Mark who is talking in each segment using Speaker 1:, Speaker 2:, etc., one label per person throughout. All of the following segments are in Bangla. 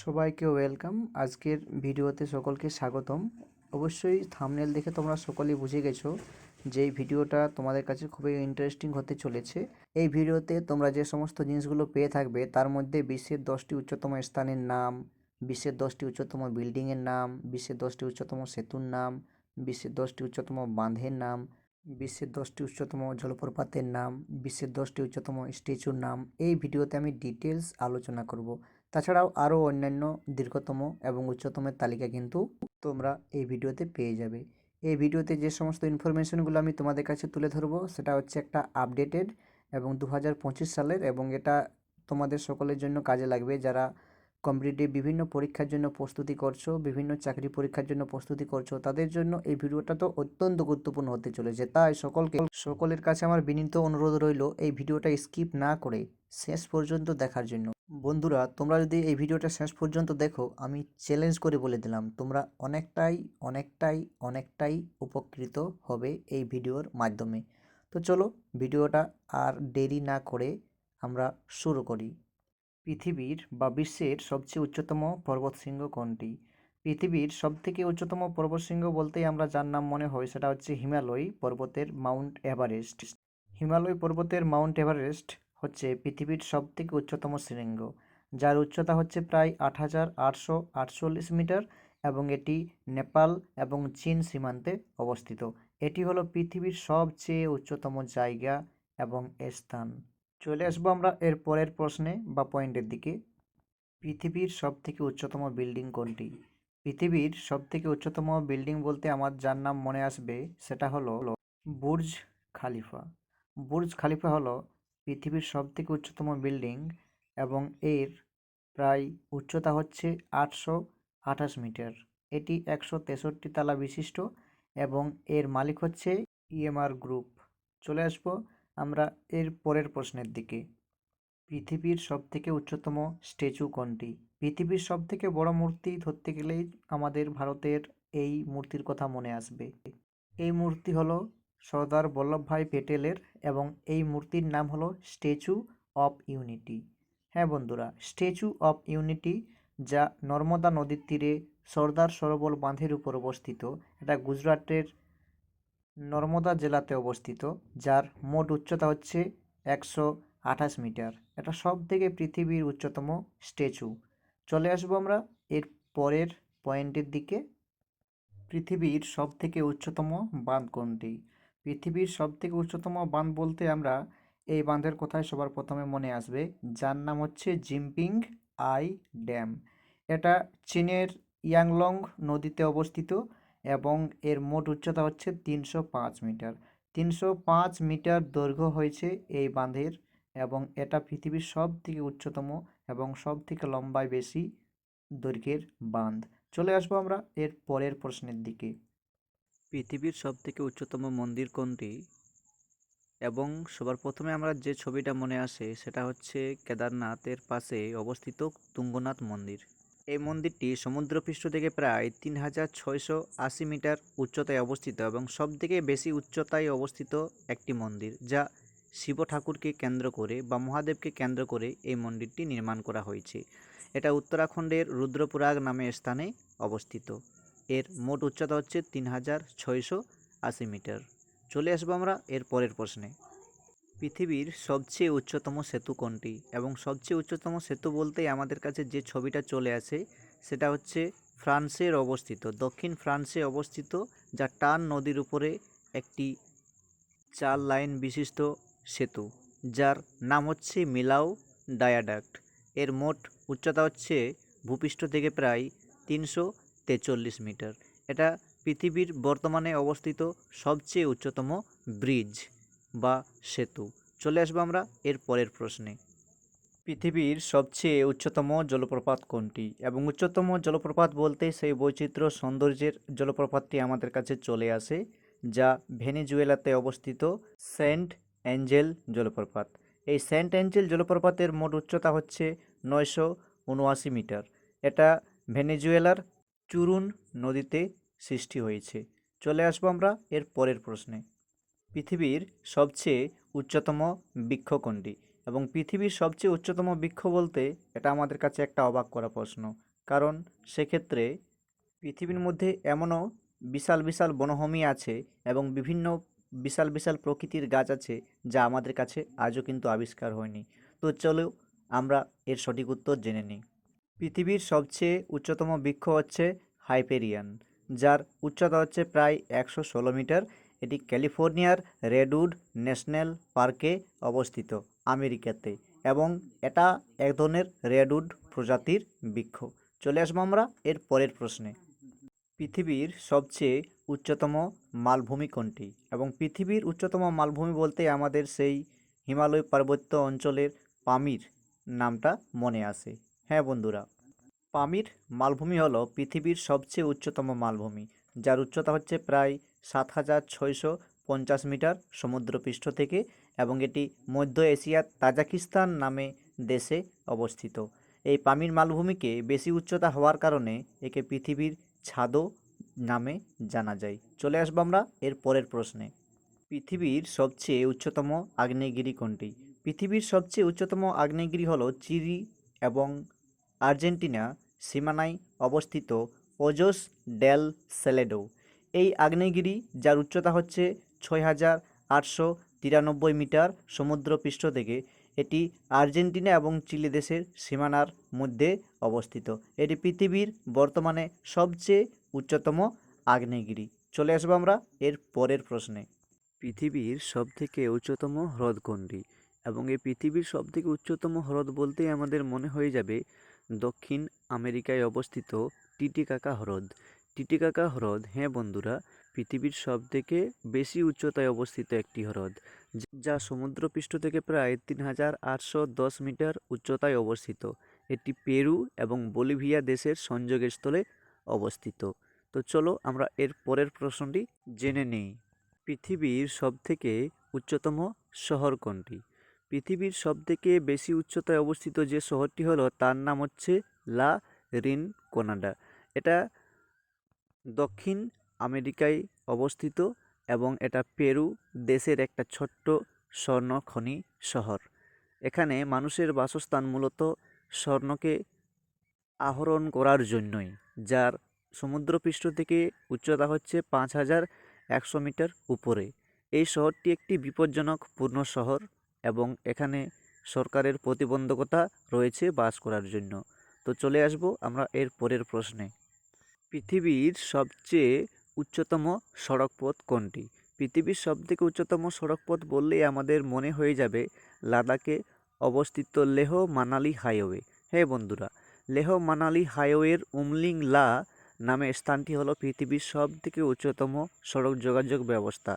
Speaker 1: সবাইকে ওয়েলকাম। আজকের ভিডিওতে সকলকে স্বাগতম। অবশ্যই থামনেল দেখে তোমরা সকলেই বুঝে গেছো যে এই ভিডিওটা তোমাদের কাছে খুবই ইন্টারেস্টিং হতে চলেছে। এই ভিডিওতে তোমরা যে সমস্ত জিনিসগুলো পেয়ে থাকবে, তার মধ্যে বিশ্বের দশটি উচ্চতম স্থানের নাম, বিশ্বের দশটি উচ্চতম বিল্ডিংয়ের নাম, বিশ্বের দশটি উচ্চতম সেতুর নাম, বিশ্বের দশটি উচ্চতম বাঁধের নাম, বিশ্বের দশটি উচ্চতম জলপ্রপাতের নাম, বিশ্বের দশটি উচ্চতম স্ট্যাচুর নাম, এই ভিডিওতে আমি ডিটেলস আলোচনা করব। তাছাড়াও আরও অন্যান্য দীর্ঘতম এবং উচ্চতমের তালিকা কিন্তু তোমরা এই ভিডিওতে পেয়ে যাবে। এই ভিডিওতে যে সমস্ত ইনফরমেশনগুলো আমি তোমাদের কাছে তুলে ধরবো, সেটা হচ্ছে একটা আপডেটেড এবং দু হাজার পঁচিশ সালের এবং এটা তোমাদের সকলের জন্য কাজে লাগবে যারা কম্পিটিটিভ বিভিন্ন পরীক্ষার জন্য প্রস্তুতি করছ, বিভিন্ন চাকরি পরীক্ষার জন্য প্রস্তুতি করছ, তাদের জন্য এই ভিডিওটা তো অত্যন্ত গুরুত্বপূর্ণ হতে চলেছে। তাই সকলকে, সকলের কাছে আমার বিনীত অনুরোধ রইল, এই ভিডিওটা স্কিপ না করে শেষ পর্যন্ত দেখার জন্য। বন্ধুরা, তোমরা যদি এই ভিডিওটা শেষ পর্যন্ত দেখো, আমি চ্যালেঞ্জ করে বলে দিলাম, তোমরা অনেকটাই অনেকটাই অনেকটাই উপকৃত হবে এই ভিডিওর মাধ্যমে। তো চলো, ভিডিওটা আর দেরি না করে আমরা শুরু করি। পৃথিবীর বা বিশ্বের সবচেয়ে উচ্চতম পর্বতশৃঙ্গ কোনটি? পৃথিবীর সবথেকে উচ্চতম পর্বতশৃঙ্গ বলতেই আমরা যার নাম মনে হয় সেটা হচ্ছে হিমালয় পর্বতের মাউন্ট এভারেস্ট। হিমালয় পর্বতের মাউন্ট এভারেস্ট হচ্ছে পৃথিবীর সবথেকে উচ্চতম শৃঙ্গ। যার উচ্চতা হচ্ছে প্রায় আট হাজার আটশো আটচল্লিশ মিটার এবং এটি নেপাল এবং চীন সীমান্তে অবস্থিত। এটি হলো পৃথিবীর সবচেয়ে উচ্চতম জায়গা এবং স্থান। চলে আসব আমরা এর পরের প্রশ্নে বা পয়েন্টের দিকে। পৃথিবীর সবথেকে উচ্চতম বিল্ডিং কোনটি? পৃথিবীর সবথেকে উচ্চতম বিল্ডিং বলতে আমার যার নাম মনে আসবে সেটা হলো বুর্জ খালিফা। বুর্জ খালিফা হলো পৃথিবীর সবথেকে উচ্চতম বিল্ডিং এবং এর প্রায় উচ্চতা হচ্ছে আটশো আঠাশ মিটার। এটি একশো তেষট্টি তালা বিশিষ্ট এবং এর মালিক হচ্ছে ইএমআর গ্রুপ। চলে আসব আমরা এর পরের প্রশ্নের দিকে। পৃথিবীর সবথেকে উচ্চতম স্ট্যাচু কোনটি? পৃথিবীর সবথেকে বড় মূর্তি ধরতে গেলেই আমাদের ভারতের এই মূর্তির কথা মনে আসবে। এই মূর্তি হলো সর্দার বল্লভভাই পেটেলের এবং এই মূর্তির নাম হলো স্ট্যাচু অফ ইউনিটি। হ্যাঁ বন্ধুরা, স্ট্যাচু অফ ইউনিটি যা নর্মদা নদীর তীরে সর্দার সরোবর বাঁধের উপর অবস্থিত, এটা গুজরাটের নর্মদা জেলাতে অবস্থিত, যার মোট উচ্চতা হচ্ছে একশো আঠাশ মিটার। এটা সব থেকে পৃথিবীর উচ্চতম স্ট্যাচু। চলে আসব আমরা এর পরের পয়েন্টের দিকে। পৃথিবীর সব থেকে উচ্চতম বাঁধ কোনটি? পৃথিবীর সব থেকে উচ্চতম বাঁধ বলতে আমরা এই বাঁধের কথাই সবার প্রথমে মনে আসবে, যার নাম হচ্ছে জিম্পিং আই ড্যাম। এটা চীনের ইয়াংলং নদীতে অবস্থিত। এবং এর মোট উচ্চতা হচ্ছে তিনশো পাঁচ মিটার। তিনশো পাঁচ মিটার দৈর্ঘ্য হয়েছে এই বাঁধের এবং এটা পৃথিবীর সব থেকে উচ্চতম এবং সব থেকে লম্বায় বেশি দৈর্ঘ্যের বাঁধ। চলে আসব আমরা এর পরের প্রশ্নের দিকে। পৃথিবীর সব থেকে উচ্চতম মন্দির কোনটি? এবং সবার প্রথমে আমরা যে ছবিটা মনে আসে সেটা হচ্ছে কেদারনাথের পাশে অবস্থিত তুঙ্গনাথ মন্দির। এই মন্দিরটি সমুদ্রপৃষ্ঠ থেকে প্রায় তিন হাজার ছয়শো আশি মিটার উচ্চতায় অবস্থিত এবং সবথেকে বেশি উচ্চতায় অবস্থিত একটি মন্দির, যা শিব ঠাকুরকে কেন্দ্র করে বা মহাদেবকে কেন্দ্র করে এই মন্দিরটি নির্মাণ করা হয়েছে। এটা উত্তরাখণ্ডের রুদ্রপুরাগ নামে স্থানে অবস্থিত। এর মোট উচ্চতা হচ্ছে তিন হাজার ছয়শো আশি মিটার। চলে আসব আমরা এর পরের প্রশ্নে। পৃথিবীর সবচেয়ে উচ্চতম সেতু কোনটি? এবং সবচেয়ে উচ্চতম সেতু বলতেই আমাদের কাছে যে ছবিটা চলে আসে, সেটা হচ্ছে ফ্রান্সের অবস্থিত, দক্ষিণ ফ্রান্সে অবস্থিত, যা টান নদীর উপরে একটি চার লাইন বিশিষ্ট সেতু, যার নাম হচ্ছে মিলাও ডায়াডাক্ট। এর মোট উচ্চতা হচ্ছে ভূপৃষ্ঠ থেকে প্রায় তিনশো তেচল্লিশ মিটার। এটা পৃথিবীর বর্তমানে অবস্থিত সবচেয়ে উচ্চতম ব্রিজ বা সেতু। চলে আসব আমরা এর পরের প্রশ্নে। পৃথিবীর সবচেয়ে উচ্চতম জলপ্রপাত কোনটি? এবং উচ্চতম জলপ্রপাত বলতে সেই বৈচিত্র্য সৌন্দর্যের জলপ্রপাতটি আমাদের কাছে চলে আসে, যা ভেনেজুয়েলাতে অবস্থিত সেন্ট অ্যাঞ্জেল জলপ্রপাত। এই সেন্ট অ্যাঞ্জেল জলপ্রপাতের মোট উচ্চতা হচ্ছে নয়শো উনআশি মিটার। এটা ভেনেজুয়েলার চুরুন নদীতে সৃষ্টি হয়েছে। চলে আসব আমরা এর পরের প্রশ্নে। পৃথিবীর সবচেয়ে উচ্চতম বৃক্ষ কোনটি এবং পৃথিবীর সবচেয়ে উচ্চতম বৃক্ষ বলতে এটা আমাদের কাছে একটা অবাক করা প্রশ্ন। কারণ সেক্ষেত্রে পৃথিবীর মধ্যে এমনও বিশাল বিশাল বনভূমি আছে এবং বিভিন্ন বিশাল বিশাল প্রকৃতির গাছ আছে যা আমাদের কাছে আজও কিন্তু আবিষ্কার হয়নি। তো চলো আমরা এর সঠিক উত্তর জেনে নিই। পৃথিবীর সবচেয়ে উচ্চতম বৃক্ষ হচ্ছে হাইপেরিয়ান, যার উচ্চতা হচ্ছে প্রায় একশো ষোলো মিটার এটি ক্যালিফোর্নিয়ার রেডউড ন্যাশনাল পার্কে অবস্থিত, আমেরিকাতে, এবং এটা এক ধরনের রেডউড প্রজাতির বৃক্ষ। চলে আসব আমরা এর পরের প্রশ্নে। পৃথিবীর সবচেয়ে উচ্চতম মালভূমি কোনটি? এবং পৃথিবীর উচ্চতম মালভূমি বলতে আমাদের সেই হিমালয় পার্বত্য অঞ্চলের পামির নামটা মনে আসে হ্যাঁ বন্ধুরা, পামির মালভূমি হলো পৃথিবীর সবচেয়ে উচ্চতম মালভূমি। যার উচ্চতা হচ্ছে প্রায় সাত হাজার ছয়শো পঞ্চাশ মিটার সমুদ্রপৃষ্ঠ থেকে এবং এটি মধ্য এশিয়ার তাজাকিস্তান নামে দেশে অবস্থিত। এই পামির মালভূমিকে বেশি উচ্চতা হওয়ার কারণে একে পৃথিবীর ছাদও নামে জানা যায়। চলে আসব আমরা এর পরের প্রশ্নে। পৃথিবীর সবচেয়ে উচ্চতম আগ্নেয়গিরি কোনটি? পৃথিবীর সবচেয়ে উচ্চতম আগ্নেয়গিরি হলো চিরি এবং আর্জেন্টিনা সীমানায় অবস্থিত ওজোস ডেল সেলেডো। এই আগ্নেয়গিরি, যার উচ্চতা হচ্ছে ছয় হাজার আটশো তিরানব্বই মিটার সমুদ্রপৃষ্ঠ থেকে, এটি আর্জেন্টিনা এবং চিলি দেশের সীমানার মধ্যে অবস্থিত। এটি পৃথিবীর বর্তমানে সবচেয়ে উচ্চতম আগ্নেয়গিরি। চলে আসব আমরা এর পরের প্রশ্নে। পৃথিবীর সবথেকে উচ্চতম হ্রদ কোনটি? এবং এই পৃথিবীর সবথেকে উচ্চতম হ্রদ বলতেই আমাদের মনে হয়ে যাবে দক্ষিণ আমেরিকায় অবস্থিত টিটিকাকা হ্রদ। টিটিকাকা হ্রদ হ্যাঁ বন্ধুরা, পৃথিবীর সবথেকে বেশি উচ্চতায় অবস্থিত একটি হ্রদ, যা সমুদ্রপৃষ্ঠ থেকে প্রায় তিন হাজার আটশো দশ মিটার উচ্চতায় অবস্থিত। এটি পেরু এবং বলিভিয়া দেশের সংযোগের স্থলে অবস্থিত। তো চলো আমরা এর পরের প্রশ্নটি জেনে নিই। পৃথিবীর সবথেকে উচ্চতম শহর কোনটি? পৃথিবীর সবথেকে বেশি উচ্চতায় অবস্থিত যে শহরটি হলো, তার নাম হচ্ছে লা রিন কোনাডা এটা দক্ষিণ আমেরিকায় অবস্থিত এবং এটা পেরু দেশের একটা ছোট্ট স্বর্ণখনি শহর। এখানে মানুষের বাসস্থান মূলত স্বর্ণকে আহরণ করার জন্যই, যার সমুদ্রপৃষ্ঠ থেকে উচ্চতা হচ্ছে পাঁচ হাজার একশো মিটার উপরে। এই শহরটি একটি বিপজ্জনক পূর্ণ শহর এবং এখানে সরকারের প্রতিবন্ধকতা রয়েছে বাস করার জন্য। তো চলে আসব আমরা এর পরের প্রশ্নে। পৃথিবীর সবচেয়ে উচ্চতম সড়কপথ কোনটি? পৃথিবীর সবথেকে উচ্চতম সড়কপথ বললেই আমাদের মনে হয়ে যাবে লাদাখে অবস্থিত লেহ মানালি হাইওয়ে। হ্যাঁ বন্ধুরা, লেহ মানালি হাইওয়ের উমলিং লা নামে স্থানটি হলো পৃথিবীর সবথেকে উচ্চতম সড়ক যোগাযোগ ব্যবস্থা।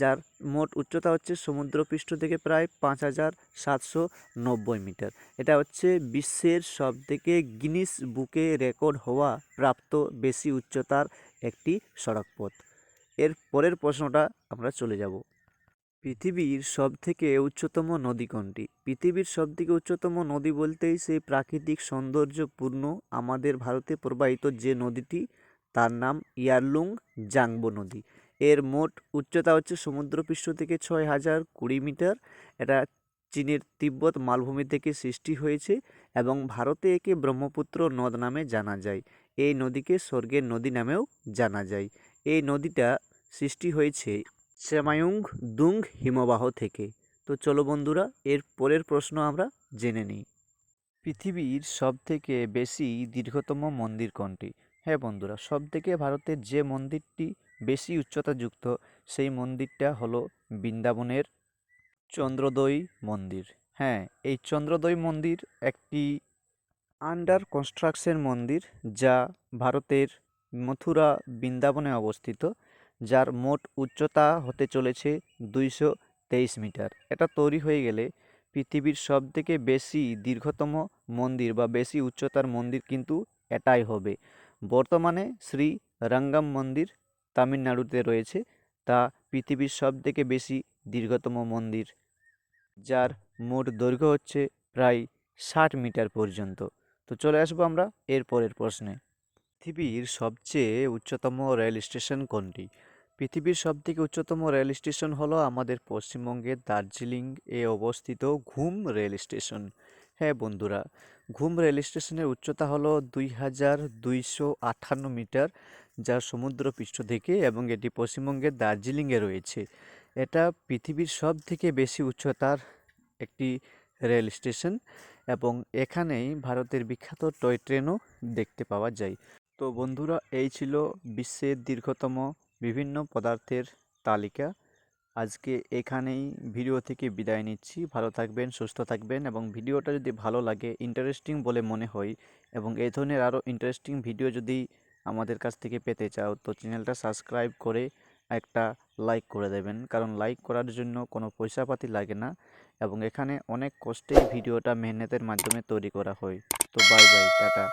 Speaker 1: যার মোট উচ্চতা হচ্ছে সমুদ্রপৃষ্ঠ থেকে প্রায় পাঁচ হাজার সাতশো নব্বই মিটার। এটা হচ্ছে বিশ্বের সবথেকে গিনিস বুকে রেকর্ড হওয়া প্রাপ্ত বেশি উচ্চতার একটি সড়কপথ। এর পরের প্রশ্নটা আমরা চলে যাব। পৃথিবীর সবথেকে উচ্চতম নদী কোনটি? পৃথিবীর সবথেকে উচ্চতম নদী বলতেই সেই প্রাকৃতিক সৌন্দর্যপূর্ণ আমাদের ভারতে প্রবাহিত যে নদীটি, তার নাম ইয়ারলুং জাংবো নদী। এর মোট উচ্চতা হচ্ছে সমুদ্রপৃষ্ঠ থেকে ছয় হাজার কুড়ি মিটার। এটা চীনের তিব্বত মালভূমি থেকে সৃষ্টি হয়েছে এবং ভারতে একে ব্রহ্মপুত্র নদ নামে জানা যায়। এই নদীকে স্বর্গের নদী নামেও জানা যায়। এই নদীটা সৃষ্টি হয়েছে সেমায়ুং দুং হিমবাহ থেকে। তো চলো বন্ধুরা, এর পরের প্রশ্ন আমরা জেনে নিই। পৃথিবীর সবথেকে বেশি দীর্ঘতম মন্দির কোনটি? হ্যাঁ বন্ধুরা, সবথেকে ভারতের যে মন্দিরটি বেশি উচ্চতাযুক্ত, সেই মন্দিরটা হলো বৃন্দাবনের চন্দ্রোদয় মন্দির। হ্যাঁ এই চন্দ্রোদয় মন্দির একটি আন্ডার কনস্ট্রাকশন মন্দির যা ভারতের মথুরা বৃন্দাবনে অবস্থিত, যার মোট উচ্চতা হতে চলেছে দুইশো তেইশ মিটার। এটা তৈরি হয়ে গেলে পৃথিবীর সবথেকে বেশি দীর্ঘতম মন্দির বা বেশি উচ্চতার মন্দির কিন্তু এটাই হবে। বর্তমানে শ্রী রঙ্গম মন্দির তামিলনাড়ুতে রয়েছে, তা পৃথিবীর সবথেকে বেশি দীর্ঘতম মন্দির, যার মোট দৈর্ঘ্য হচ্ছে প্রায় ষাট মিটার পর্যন্ত। তো চলে আসব আমরা এর পরের প্রশ্নে। পৃথিবীর সবচেয়ে উচ্চতম রেল স্টেশন কোনটি?
Speaker 2: পৃথিবীর সবথেকে উচ্চতম রেল স্টেশন হলো আমাদের পশ্চিমবঙ্গের দার্জিলিং এ অবস্থিত ঘুম রেল স্টেশন। হ্যাঁ বন্ধুরা, ঘুম রেল স্টেশনের উচ্চতা হলো দুই হাজার দুইশো আটান্ন মিটার যা সমুদ্রপৃষ্ঠ থেকে এবং এটি পশ্চিমবঙ্গের দার্জিলিংয়ে রয়েছে। এটা পৃথিবীর সব থেকে বেশি উচ্চতার একটি রেল স্টেশন এবং এখানেই ভারতের বিখ্যাত টয় ট্রেনও দেখতে পাওয়া যায়। তো বন্ধুরা, এই ছিল বিশ্বের দীর্ঘতম বিভিন্ন পদার্থের তালিকা। আজকে এখানেই ভিডিও থেকে বিদায় নিচ্ছি। ভালো থাকবেন, সুস্থ থাকবেন এবং ভিডিওটা যদি ভালো লাগে ইন্টারেস্টিং বলে মনে হয় এবং এই ধরনের আরও ইন্টারেস্টিং ভিডিও যদি আমাদের কাছ থেকে পেতে চাও, তো চ্যানেলটা সাবস্ক্রাইব করে একটা লাইক করে দেবেন। কারণ লাইক করার জন্য কোনো পয়সাপাতি লাগে না এবং এখানে অনেক কষ্টেই ভিডিওটা মেহনতের মাধ্যমে তৈরি করা হয়। তো বাই বাই টাটা।